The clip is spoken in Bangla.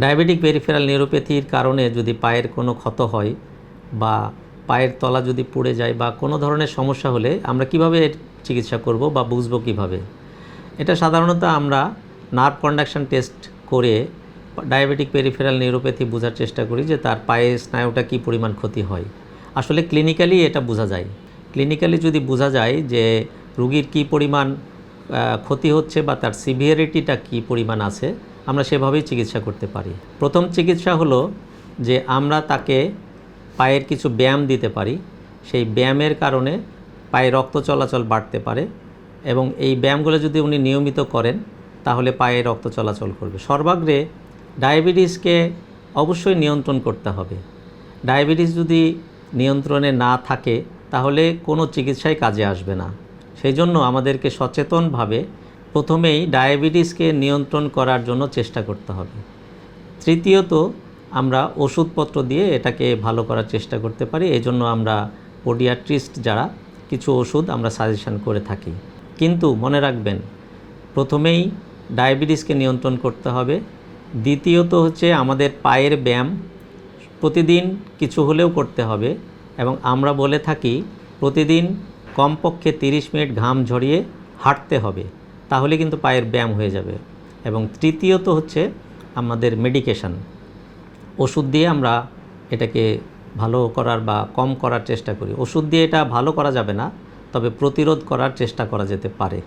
ডায়াবেটিক পেরিফেরাল নিউরোপ্যাথির কারণে যদি পায়ের কোনো ক্ষত হয় বা পায়ের তলা যদি পুড়ে যায় বা কোনো ধরনের সমস্যা হলে আমরা কীভাবে চিকিৎসা করব বা বুঝব কীভাবে? এটা সাধারণত আমরা নার্ভ কন্ডাকশন টেস্ট করে ডায়াবেটিক পেরিফেরাল নিউরোপ্যাথি বোঝার চেষ্টা করি যে তার পায়ে স্নায়ুটা কী পরিমাণ ক্ষতি হয়। আসলে ক্লিনিক্যালি এটা বোঝা যায়। ক্লিনিক্যালি যদি বোঝা যায় যে রুগীর কী পরিমাণ ক্ষতি হচ্ছে বা তার সিভিয়ারিটিটা কী পরিমাণ আছে আমরা সেভাবেই চিকিৎসা করতে পারি। প্রথম চিকিৎসা হলো যে আমরা তাকে পায়ের কিছু ব্যায়াম দিতে পারি। সেই ব্যায়ামের কারণে পায়ে রক্ত চলাচল বাড়তে পারে এবং এই ব্যায়ামগুলো যদি উনি নিয়মিত করেন, তাহলে পায়ে রক্ত চলাচল করবে। সর্বাগ্রে ডায়াবেটিসকে অবশ্যই নিয়ন্ত্রণ করতে হবে। ডায়াবেটিস যদি নিয়ন্ত্রণে না থাকে, তাহলে কোনো চিকিৎসাই কাজে আসবে না। সেই জন্য আমাদেরকে সচেতনভাবে প্রথমেই ডায়াবেটিসকে নিয়ন্ত্রণ করার জন্য চেষ্টা করতে হবে। তৃতীয়ত, আমরা ওষুধপত্র দিয়ে এটাকে ভালো করার চেষ্টা করতে পারি। এই জন্য আমরা পোডিয়াট্রিস্ট যারা, কিছু ওষুধ আমরা সাজেশন করে থাকি। কিন্তু মনে রাখবেন, প্রথমেই ডায়াবেটিসকে নিয়ন্ত্রণ করতে হবে। দ্বিতীয়ত হচ্ছে আমাদের পায়ের ব্যায়াম প্রতিদিন কিছু হলেও করতে হবে এবং আমরা বলে থাকি, প্রতিদিন কমপক্ষে তিরিশ মিনিট ঘাম ঝরিয়ে হাঁটতে হবে। তাহলে কিন্তু পায়ের ব্যায়াম হয়ে যাবে। এবং তৃতীয়ত হচ্ছে আমাদের মেডিকেশান ওষুধ দিয়ে আমরা এটাকে ভালো করার বা কম করার চেষ্টা করি। ওষুধ দিয়ে এটা ভালো করা যাবে না, তবে প্রতিরোধ করার চেষ্টা করা যেতে পারে।